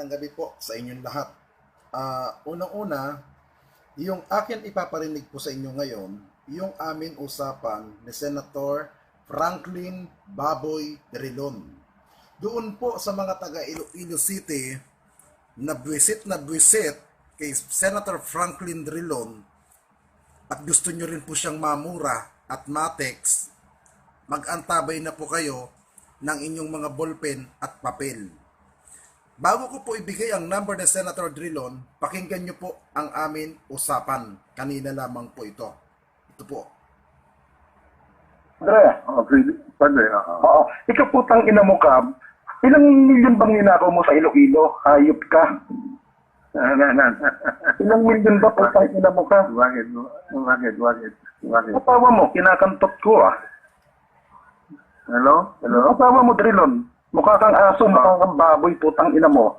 magandang gabi po sa inyong lahat. Ah, unang-una, yung akin ipaparinig po sa inyo ngayon, yung aming usapan ni Senator Franklin Baboy Drilon. Doon po sa mga taga Iloilo City, na buwisit na buwisit kay Senator Franklin Drilon at gusto nyo rin po siyang mamura at matex, mag-antabay na po kayo ng inyong mga ballpen at papel. Bago ko po ibigay ang number ni Senator Drilon, pakinggan nyo po ang amin usapan. Kanina lamang po ito. Ito po. Andre, Oh, pwede, pwede, oo. oo. Ikaw putang ina mo ka. Ilang milyon bang ninakaw mo sa Iloilo? Hayop ka. Ilang milyon ba putang ina mo ka? Bakit, bakit, bakit, bakit? Kapawa mo, kinakantot ko ah. Hello? Hello? Kapawa mo, Drilon. Mukha kang aso, mukha kang baboy, putang ina mo.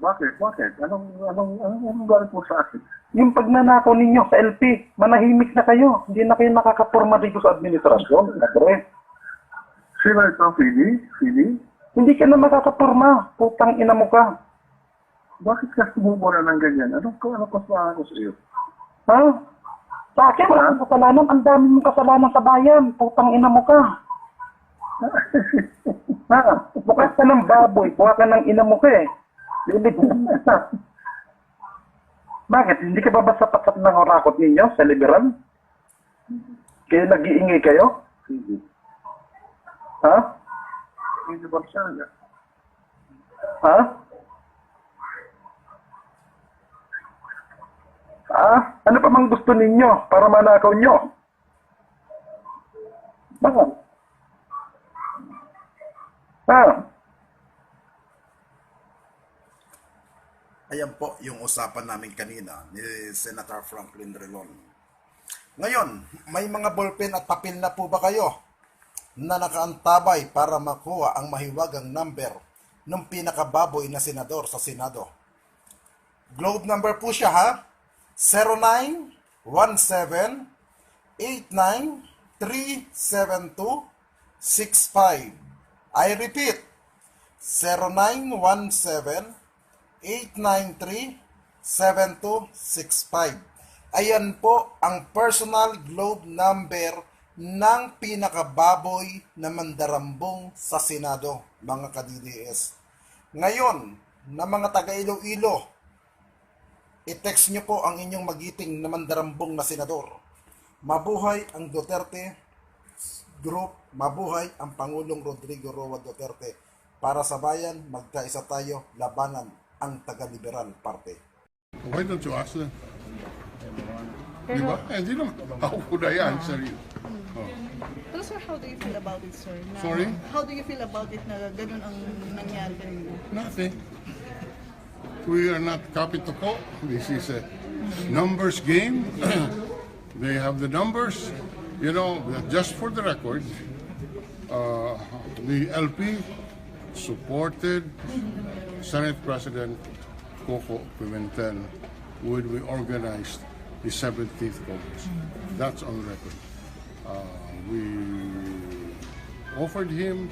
Bakit, bakit? Anong, anong, anong, anong galit mo sa akin? Yung pagnanakaw ninyo sa LP, manahimik na kayo. Hindi na kayo nakakaporma dito sa administrasyon. Andre, Sino ito, Fili? Fili? hindi ka na makakaporma. Putang ina mo ka. Bakit ka sumumura ng ganyan? Anong, anong kasalanan ko sa iyo? Ha? Sa akin, wala kasalanan. Ang dami mong kasalanan sa bayan. Putang ina mo ka. Ha? Mukha ka ng baboy. Mukha ka ng ina mo ka eh. Lilit Bakit? Hindi ka ba ba sapat ng orakot ninyo sa liberal? Kaya nag-iingay kayo? Fili. Ha? Fili Barsaga. Ha? Ha? Ano pa mang gusto ninyo para manakaw nyo? Bakit? Ha? Ayan po yung usapan namin kanina ni Senator Franklin Drilon. Ngayon, may mga ballpen at papel na po ba kayo na nakaantabay para makuha ang mahiwagang number ng pinakababoy na senador sa Senado? Globe number po siya ha. 0917-89-372-65. I repeat, 0917-893-7265. Ayan po ang personal globe number ng pinakababoy na mandarambong sa Senado, mga ka-DDS. Ngayon, na mga taga Iloilo, i-text nyo po ang inyong magiting na mandarambong na senador. Mabuhay ang Duterte Group, mabuhay ang Pangulong Rodrigo Roa Duterte. Para sa bayan, magkaisa tayo, labanan ang taga-liberal parte. Why don't you ask them? Di ba? Eh, di naman. How could I answer you? Oh. Pero sir, how do you feel about it, sir? Na, Sorry? How do you feel about it na ganun ang nangyari kanina? Nothing. We are not Capito This is a numbers game. they have the numbers. You know, just for the record, uh, the LP supported Senate President Coco Pimentel when we organized the 17th Congress. That's on record. Uh, we offered him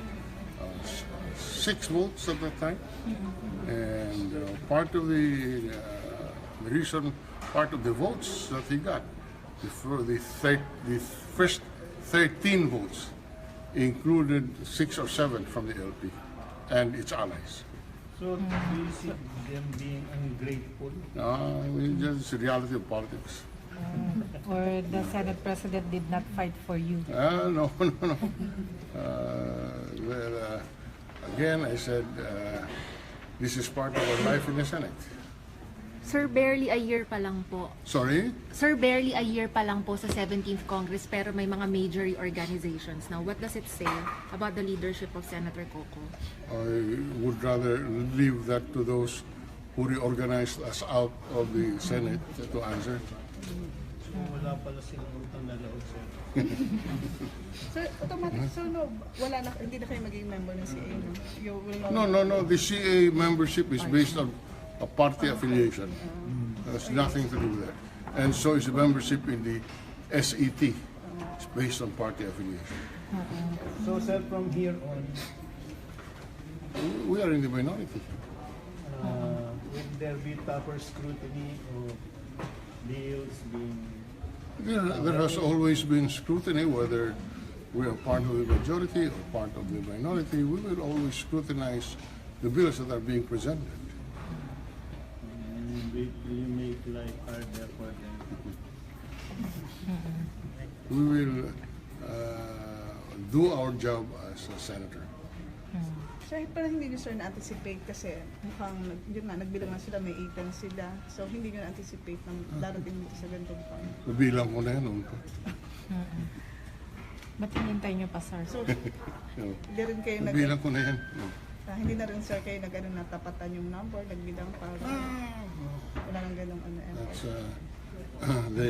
uh, six votes at that time, and uh, part of the, uh, the reason, part of the votes that he got, the, fir- the, thir- the first 13 votes included six or seven from the LP and its allies. So, do you see them being ungrateful? Uh, it's just the reality of politics. or the Senate President did not fight for you? Uh, no, no, no. Uh, well, uh, again, I said uh, this is part of our life in the Senate. Sir, barely a year pa lang po. Sorry? Sir, barely a year pa lang po sa 17th Congress pero may mga major organizations. Now, what does it say about the leadership of Senator Coco? I would rather leave that to those who reorganized us out of the Senate to answer. So, wala pala silang utang na loob, sir. Sir, automatic, so no, wala na, hindi na kayo maging member ng CA, no? You will No, no, no. The CA membership is based on a party affiliation. Has nothing to do with that. And so is the membership in the SET. It's based on party affiliation. So, sir, from here on, We are in the minority. uh, there be proper scrutiny of bills being There, there has always been scrutiny whether we are part of the majority or part of the minority. We will always scrutinize the bills that are being presented. You life harder for them. We will uh, do our job as a senator. Sir, parang hindi nyo sir na-anticipate kasi mukhang, nag- yun nga, nagbilang na sila, may 18 sila. So, hindi nyo na-anticipate na darating dito sa ganitong point. Nabilang ko na yan. noon pa. Ba't hinintay niyo pa, sir? So, You know, hindi rin kayo nag... Nabilang ko na yan. Ah, hindi na rin sir kayo nag ano, natapatan yung number, nagbilang para wala nang ganong ano. That's, uh, the,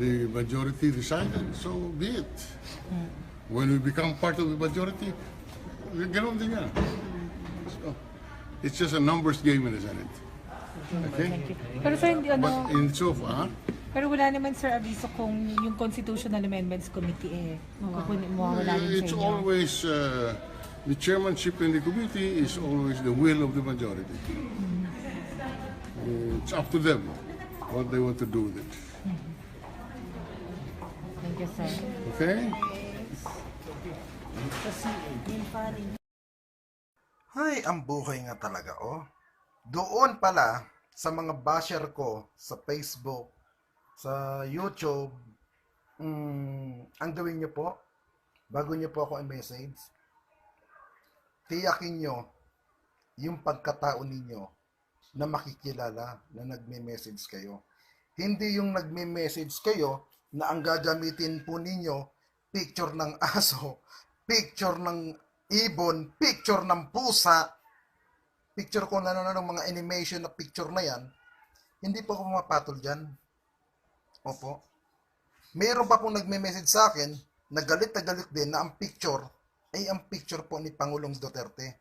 the majority decided, so be it. When we become part of the majority, ganun din yan. So, it's just a numbers game in the Senate. Okay? Pero sir, hindi But ano, in so far, pero wala naman sir aviso kung yung Constitutional Amendments Committee eh, kukunin mo wala rin it's sa inyo. always, uh, the chairmanship in the committee is always the will of the majority. It's up to them what they want to do with it. Thank you, sir. Okay? Ay, ang buhay nga talaga, oh. Doon pala, sa mga basher ko, sa Facebook, sa YouTube, mm, ang gawin nyo po, bago nyo po ako i-message, tiyakin nyo yung pagkatao ninyo na makikilala na nagme-message kayo. Hindi yung nagme-message kayo na ang gagamitin po ninyo, picture ng aso, picture ng ibon, picture ng pusa, picture ko na ano ng mga animation na picture na yan, hindi po ako mapatol dyan. Opo. Meron pa pong nagme-message sa akin na galit na galit din na ang picture ay ang picture po ni Pangulong Duterte.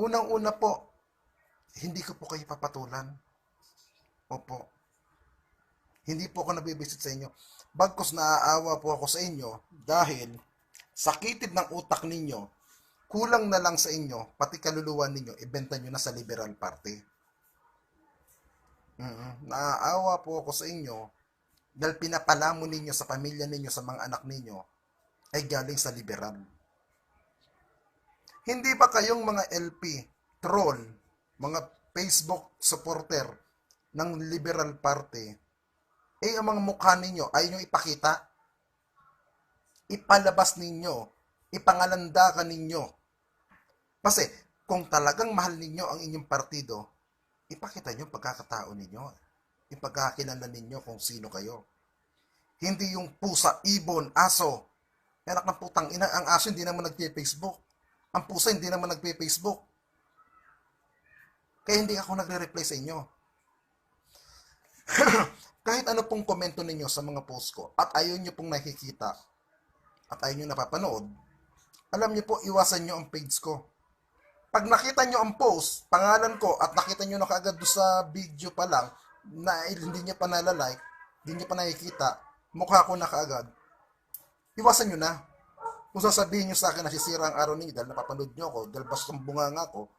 Unang-una po, hindi ko po kayo papatulan. Opo. Hindi po ako nabibisit sa inyo. Bagkos naaawa po ako sa inyo dahil sakitid ng utak ninyo, kulang na lang sa inyo, pati kaluluwa ninyo, ibenta nyo na sa Liberal Party. Mm, naaawa po ako sa inyo dahil pinapalamo ninyo sa pamilya ninyo, sa mga anak ninyo, ay galing sa liberal. Hindi ba kayong mga LP, troll, mga Facebook supporter ng Liberal Party, eh ang mga mukha ninyo ay nyo ipakita? Ipalabas ninyo, ipangalandakan ninyo. Kasi kung talagang mahal ninyo ang inyong partido, ipakita nyo pagkakatao ninyo. Ipagkakilala ninyo kung sino kayo. Hindi yung pusa, ibon, aso. Anak ng putang ina, ang aso hindi naman nagpe-Facebook. Ang pusa hindi naman nagpe-Facebook. Kaya hindi ako nagre-reply sa inyo. Kahit ano pong komento ninyo sa mga post ko at ayaw nyo pong nakikita at ayaw nyo napapanood, alam nyo po, iwasan nyo ang page ko. Pag nakita nyo ang post, pangalan ko, at nakita nyo na kaagad doon sa video pa lang, na hindi nyo pa nalalike, hindi nyo pa nakikita, mukha ko na kaagad, iwasan nyo na. Kung sasabihin nyo sa akin na sisira ang araw ninyo dahil napapanood nyo ako, dahil bastos ang bunganga ko,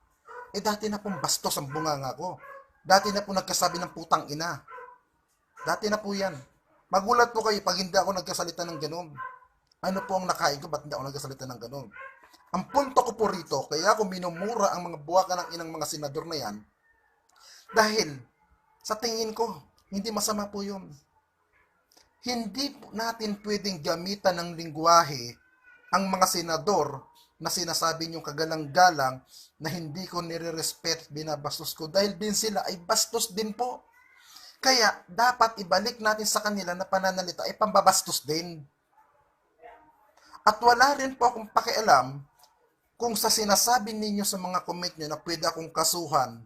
eh dati na pong bastos ang bunganga ko. Dati na po nagkasabi ng putang ina. Dati na po yan. Magulat po kayo pag hindi ako nagkasalita ng ganun. Ano po ang nakain ko, ba't hindi ako nagkasalita ng ganun? Ang punto ko po rito, kaya ako minumura ang mga buwaka ng inang mga senador na yan, dahil sa tingin ko, hindi masama po yun. Hindi natin pwedeng gamitan ng lingwahe ang mga senador na sinasabi niyong kagalang-galang na hindi ko nire-respect, binabastos ko dahil din sila ay bastos din po. Kaya dapat ibalik natin sa kanila na pananalita ay pambabastos din. At wala rin po akong pakialam kung sa sinasabi ninyo sa mga comment nyo na pwede akong kasuhan,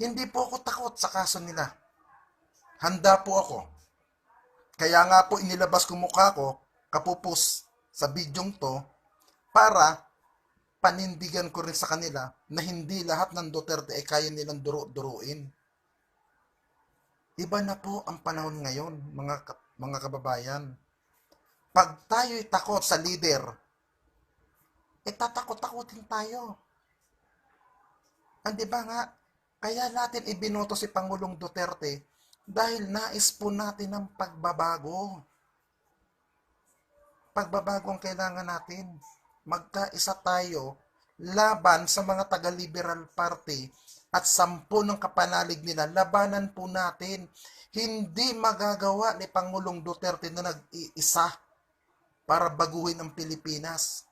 hindi po ako takot sa kaso nila. Handa po ako. Kaya nga po inilabas ko mukha ko, kapupos sa bidyong to, para panindigan ko rin sa kanila na hindi lahat ng Duterte ay kaya nilang duro-duruin. Iba na po ang panahon ngayon, mga, mga kababayan. Pag tayo'y takot sa leader, eh tatakot-takotin tayo. Ang di ba nga, Kaya natin ibinoto si Pangulong Duterte dahil nais po natin ng pagbabago. Pagbabago ang kailangan natin. Magkaisa tayo laban sa mga taga-liberal party at sampu ng kapanalig nila. Labanan po natin. Hindi magagawa ni Pangulong Duterte na nag-iisa para baguhin ang Pilipinas.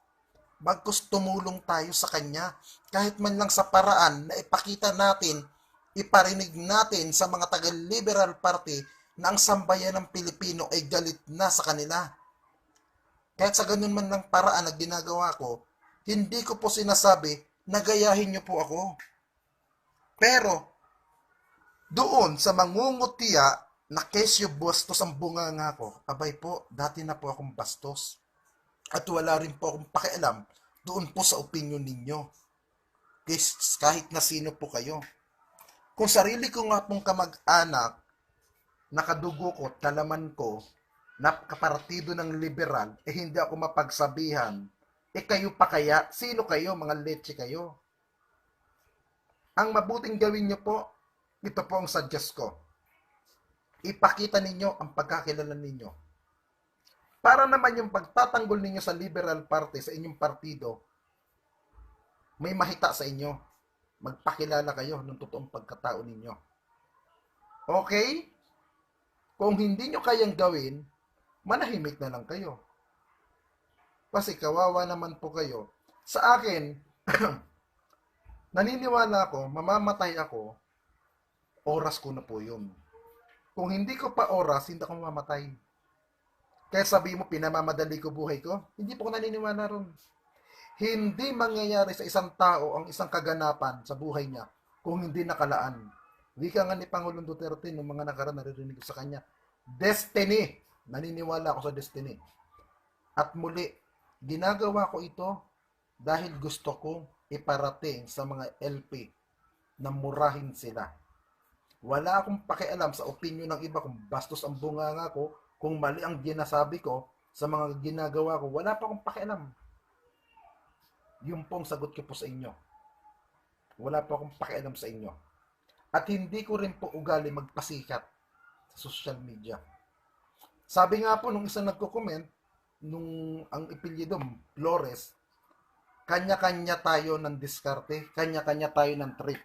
Bagkus tumulong tayo sa kanya kahit man lang sa paraan na ipakita natin, iparinig natin sa mga taga-liberal party na ang sambayan ng Pilipino ay galit na sa kanila. Kahit sa ganun man lang paraan na ginagawa ko, hindi ko po sinasabi na gayahin niyo po ako. Pero, doon sa mangungutya na kesyo bastos ang bunganga ko, abay po, dati na po akong bastos. At wala rin po akong pakialam doon po sa opinion ninyo. Kahit na sino po kayo. Kung sarili ko nga pong kamag-anak, nakadugo ko, talaman ko, na kapartido ng liberal, eh hindi ako mapagsabihan, eh kayo pa kaya? Sino kayo? Mga leche kayo. Ang mabuting gawin nyo po, ito po ang suggest ko. Ipakita ninyo ang pagkakilala ninyo. Para naman yung pagtatanggol ninyo sa Liberal Party, sa inyong partido, may mahita sa inyo. Magpakilala kayo ng totoong pagkatao ninyo. Okay? Kung hindi nyo kayang gawin, manahimik na lang kayo. Kasi kawawa naman po kayo. Sa akin, naniniwala ako, mamamatay ako, oras ko na po yun. Kung hindi ko pa oras, hindi ako mamamatay. Kaya sabi mo, pinamamadali ko buhay ko, hindi po ako naniniwala ron. Hindi mangyayari sa isang tao ang isang kaganapan sa buhay niya kung hindi nakalaan. Wika nga ni Pangulong Duterte nung mga nakaraan naririnig ko sa kanya, destiny. Naniniwala ako sa destiny. At muli, ginagawa ko ito dahil gusto kong iparating sa mga LP na murahin sila. Wala akong pakialam sa opinion ng iba kung bastos ang bunganga ko, kung mali ang ginasabi ko sa mga ginagawa ko. Wala pa akong pakialam. Yung pong sagot ko po sa inyo. Wala pa akong pakialam sa inyo. At hindi ko rin po ugali magpasikat sa social media. Sabi nga po nung isang nagko-comment, nung ang ipilyido, Flores, kanya-kanya tayo ng diskarte, kanya-kanya tayo ng trip.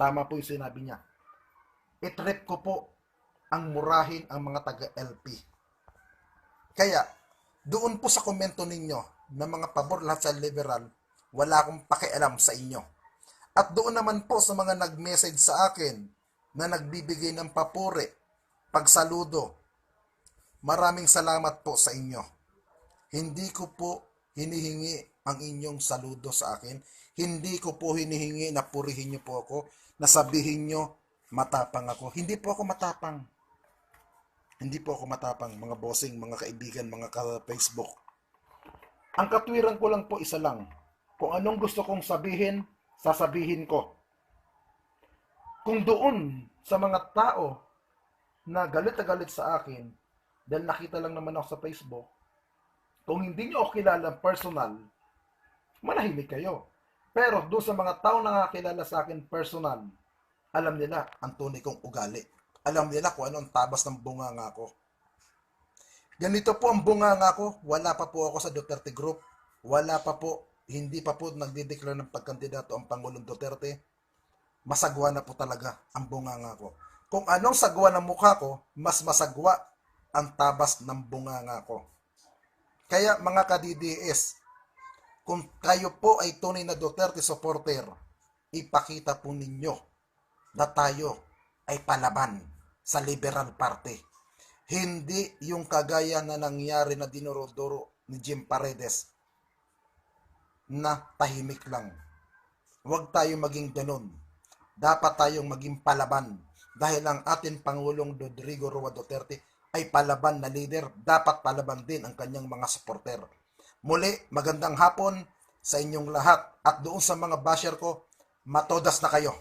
Tama po yung sinabi niya. I-trip ko po ang murahin ang mga taga-LP. Kaya, doon po sa komento ninyo na mga pabor lahat sa liberal, wala akong pakialam sa inyo. At doon naman po sa mga nag-message sa akin na nagbibigay ng papuri, pagsaludo, maraming salamat po sa inyo. Hindi ko po hinihingi ang inyong saludo sa akin. Hindi ko po hinihingi na purihin niyo po ako, na sabihin niyo matapang ako. Hindi po ako matapang. Hindi po ako matapang, mga bossing, mga kaibigan, mga ka-Facebook. Ang katwiran ko lang po isa lang. Kung anong gusto kong sabihin, sasabihin ko. Kung doon sa mga tao na galit na galit sa akin, dahil nakita lang naman ako sa Facebook, kung hindi nyo ako kilala personal, manahimik kayo. Pero doon sa mga tao na nakakilala sa akin personal, alam nila ang tunay kong ugali. Alam nila kung ano ang tabas ng bunganga ko. Ganito po ang bunganga ko. Wala pa po ako sa Duterte Group. Wala pa po, hindi pa po nagdideklara ng pagkandidato ang Pangulong Duterte. Masagwa na po talaga ang bunganga ko. Kung anong sagwa ng mukha ko, mas masagwa ang tabas ng bunganga ko. Kaya mga ka-DDS, kung kayo po ay tunay na Duterte supporter, ipakita po ninyo na tayo ay palaban sa Liberal Party. Hindi yung kagaya na nangyari na dinorodoro ni Jim Paredes na tahimik lang. Huwag tayo maging ganun. Dapat tayong maging palaban dahil ang ating Pangulong Rodrigo Roa Duterte ay palaban na leader. Dapat palaban din ang kanyang mga supporter. Muli, magandang hapon sa inyong lahat at doon sa mga basher ko, matodas na kayo.